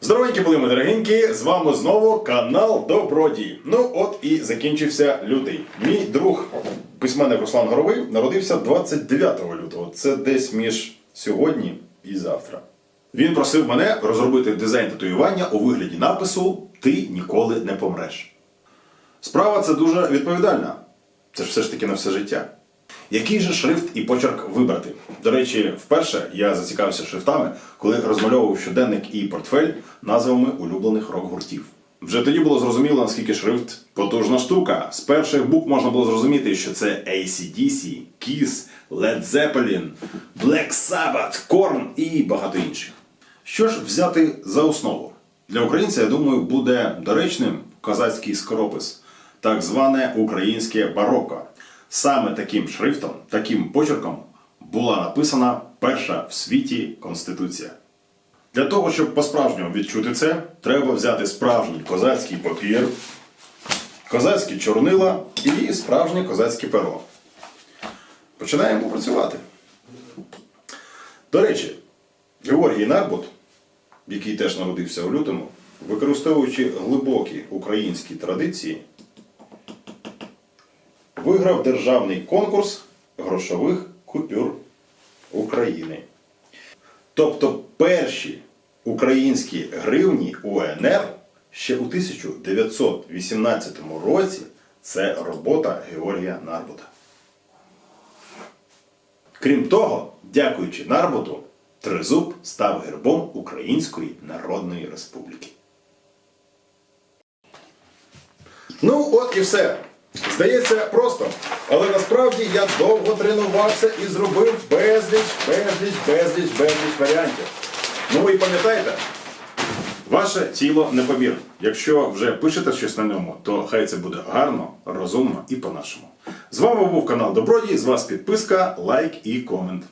Здоровенькі були ми дорогенькі, з вами знову канал Добродій. Ну от і закінчився лютий. Мій друг, письменник Руслан Горовий, народився 29 лютого. Це десь між сьогодні і завтра. Він просив мене розробити дизайн татуювання у вигляді напису Ти ніколи не помреш. Справа це дуже відповідальна. Це ж все ж таки на все життя. Який же шрифт і почерк вибрати? До речі, вперше я зацікавився шрифтами, коли розмальовував щоденник і портфель назвами улюблених рок-гуртів. Вже тоді було зрозуміло, наскільки шрифт потужна штука. З перших букв можна було зрозуміти, що це ACDC, Kiss, Led Zeppelin, Black Sabbath, Korn і багато інших. Що ж взяти за основу? Для українця, я думаю, буде доречним козацький скоропис, так зване українське бароко. Саме таким шрифтом, таким почерком була написана перша в світі конституція. Для того, щоб по-справжньому відчути це, треба взяти справжній козацький папір, козацькі чорнила і справжнє козацьке перо. Починаємо працювати. До речі, Георгій Нарбут, який теж народився у лютому, використовуючи глибокі українські традиції, виграв державний конкурс грошових купюр України. Тобто перші українські гривні УНР ще у 1918 році це робота Георгія Нарбута. Крім того, дякуючи Нарбуту, Тризуб став гербом Української Народної Республіки. Ну, от і все. Здається, просто. Але насправді я довго тренувався і зробив безліч, безліч, безліч, безліч варіантів. Ну і пам'ятаєте, ваше тіло непомір. Якщо вже пишете щось на ньому, то хай це буде гарно, розумно і по-нашому. З вами був канал Добродій, з вас підписка, лайк і комент.